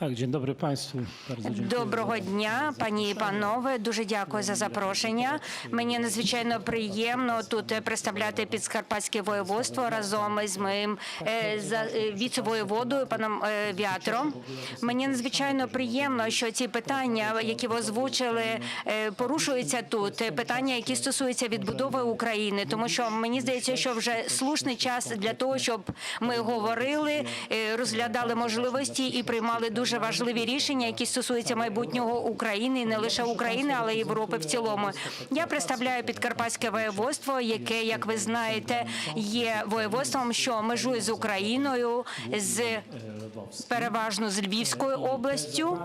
Tak, dzień dobry Państwu. Bardzo dziękuję. Доброго дня, пані і панове. Дуже дякую за запрошення. Мені надзвичайно приємно тут представляти підскарпатське воєводство разом із моїм віце-воєводою паном Вятром. Мені надзвичайно приємно, що ці питання, які ви озвучили, порушуються тут. Питання, які стосуються відбудови України, тому що мені здається, що вже слушний час для того, щоб ми говорили, е, розглядали можливості і приймали дуже важливі рішення, які стосуються майбутнього України, не лише України, але й Європи в цілому. Я представляю підкарпатське воєводство, яке, як ви знаєте, є воєводством, що межує з Україною, з переважно з Львівською областю.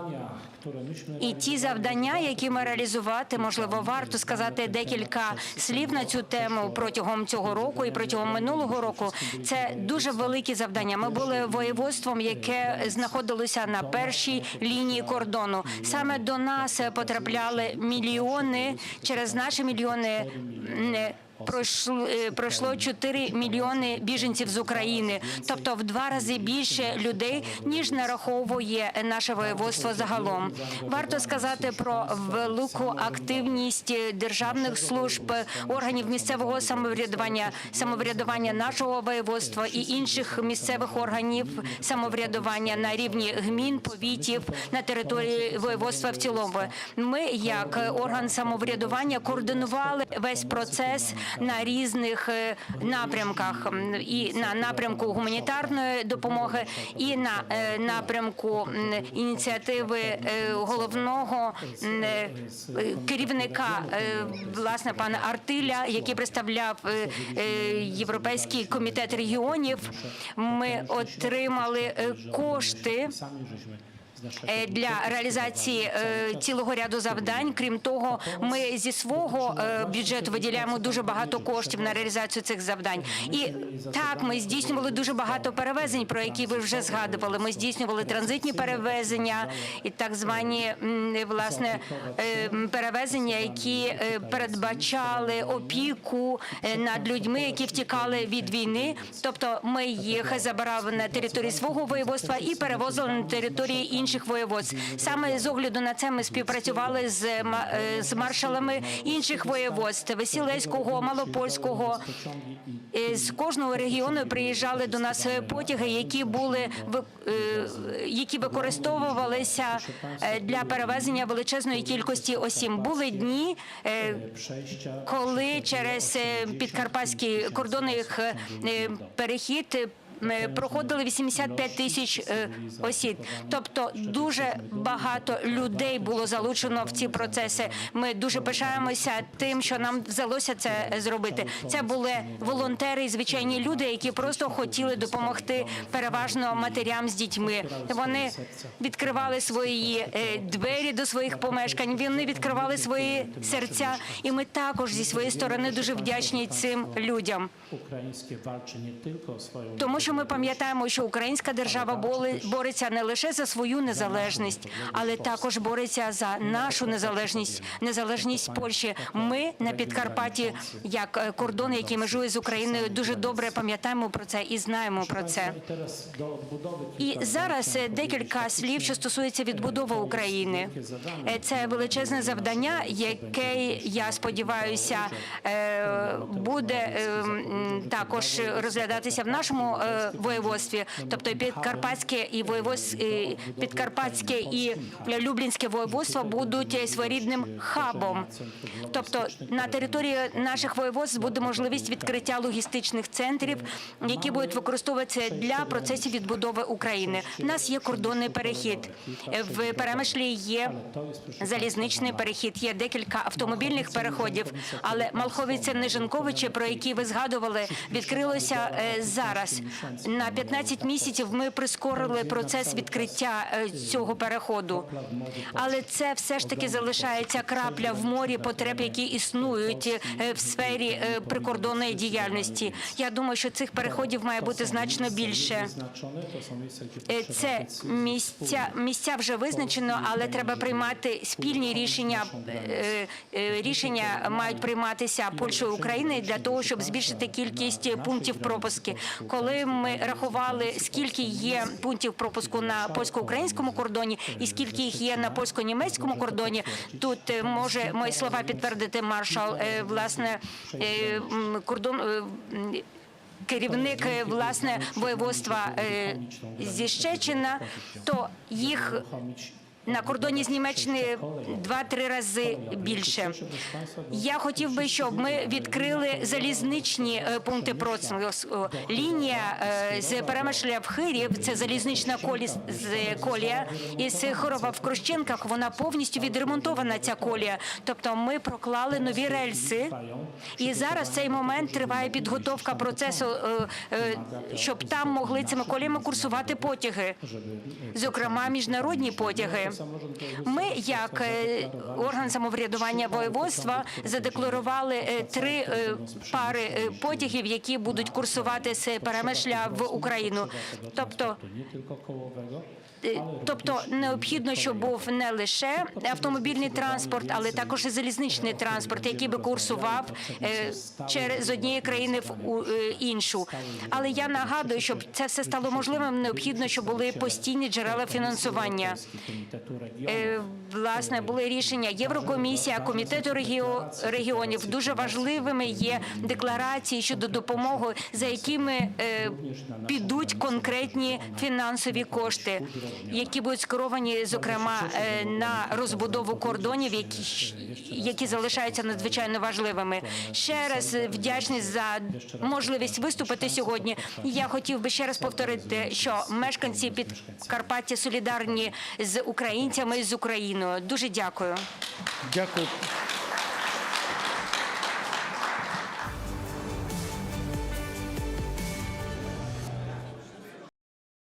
І ті завдання, які ми реалізувати, можливо, варто сказати декілька слів на цю тему протягом цього року і протягом минулого року. Це дуже великі завдання. Ми були воєводством, яке знаходилося на першій лінії кордону. Саме до нас потрапляли мільйони через наші мільйони. Пройшло, е, пройшло 4 мільйони біженців з України, тобто в два рази більше людей ніж нараховує наше воєводство загалом. Варто сказати про велику активність державних служб, органів місцевого самоврядування, самоврядування нашого воєводства і інших місцевих органів самоврядування на рівні гмін, повітів на території воєводства в цілому. Ми, як орган самоврядування, координували весь процес на різних е, напрямках і на напрямку гуманітарної допомоги, і на е, напрямку ініціативи е, головного керівника власне пана Артиля, який представляв Європейський комітет регіонів. Ми отримали кошти. Е, для реалізації е, цілого ряду завдань. Крім того, ми зі свого е, бюджету виділяємо дуже багато коштів на реалізацію цих завдань. І так ми здійснювали дуже багато перевезень, про які ви вже згадували. Ми здійснювали транзитні перевезення і так звані власне перевезення, які передбачали опіку над людьми, які втікали від війни. Тобто ми їх забирали на території свого воєводства і перевозили на території інших воєводств. Саме з огляду на це ми співпрацювали з е, з маршалами інших воєводств Василеського, Малопольського. Е, З кожного регіону приїжджали до нас е, потяги, які були які використовувалися для перевезення величезної кількості осіб. Були дні. коли через підкарпатський кордонний е, е, перехід проходили 85 тисяч е, осіб. Тобто дуже багато людей було залучено в ці процеси. Ми дуже пишаємося тим, що нам вдалося це зробити. Це були волонтери і звичайні люди, які просто хотіли допомогти переважно матерям з дітьми. Вони відкривали свої е, двері до своїх помешкань. Вони відкривали свої серця, і ми також зі своєї сторони дуже вдячні цим людям. Тому що ми пам'ятаємо, що українська держава бореться не лише за свою незалежність, але також бореться за нашу незалежність, незалежність Польщі. Ми на Підкарпатті, як е, кордон, який межує з Україною, дуже добре пам'ятаємо про це і знаємо про це. І зараз е, декілька слів, що стосується відбудови України. Е, Це величезне завдання, яке я сподіваюся буде е, також розглядатися в нашому воєводстві, тобто підкарпатське і воєводс... і підкарпатське і Люблінське воєводство будуть е, своєрідним хабом. Тобто на території наших воєводств буде можливість відкриття логістичних центрів, які будуть використовуватися для процесів відбудови України. У нас є кордонний перехід в Перемишлі. Є залізничний перехід, є декілька автомобільних переходів. Але Малховиця Ниженковичі, про які ви згадували, відкрилося е, зараз. На 15 місяців ми прискорили процес відкриття е, цього переходу. Але це все ж таки залишається крапля в морі потреб, які існують е, в сфері е, прикордонної діяльності. Я думаю, що цих переходів має бути значно більше. Це місця місця вже визначено, але треба приймати спільні рішення. Рішення мають прийматися Польщею і Україною для того, щоб збільшити кількість пунктів пропуски. Коли ми рахували, скільки є пунктів пропуску на польсько-українському кордоні і скільки їх є на польсько-німецькому кордоні. Тут е, може мої слова підтвердити маршал. е, Власне е, кордон. Керівник власне воєводства зі Щечина, то їх на кордоні з Німеччини два-три рази більше. Я хотів би, щоб ми відкрили залізничні е, пункти пропуску. Лінія е, з Перемишля в Хирів, це залізнична колі з колія, Хорова в Крощенках вона повністю відремонтована. Ця колія. Тобто ми проклали нові рельси, і зараз в цей момент триває підготовка процесу, е, щоб там могли цими коліями курсувати потяги, зокрема міжнародні потяги. Ми, як е, орган самоврядування воєводства, задекларували е, три е, пари потягів, які будуть курсувати з Перемишля в Україну. Тобто Е, Тобто необхідно, щоб був не лише автомобільний транспорт, але також і залізничний транспорт, який би курсував е, через однієї країни в е, іншу. Але я нагадую, щоб це все стало можливим, необхідно, щоб були постійні джерела фінансування. Власне, були рішення Єврокомісія, комітету регіонів. Дуже важливими є декларації щодо допомоги, за якими підуть конкретні фінансові кошти, які будуть скеровані, зокрема, е, на розбудову кордонів, які, які залишаються надзвичайно важливими. Ще раз вдячний за можливість виступити сьогодні. Я хотів би ще раз повторити, що мешканці Підкарпаття солідарні з українцями і з Україною. Дуже дякую. Дякую.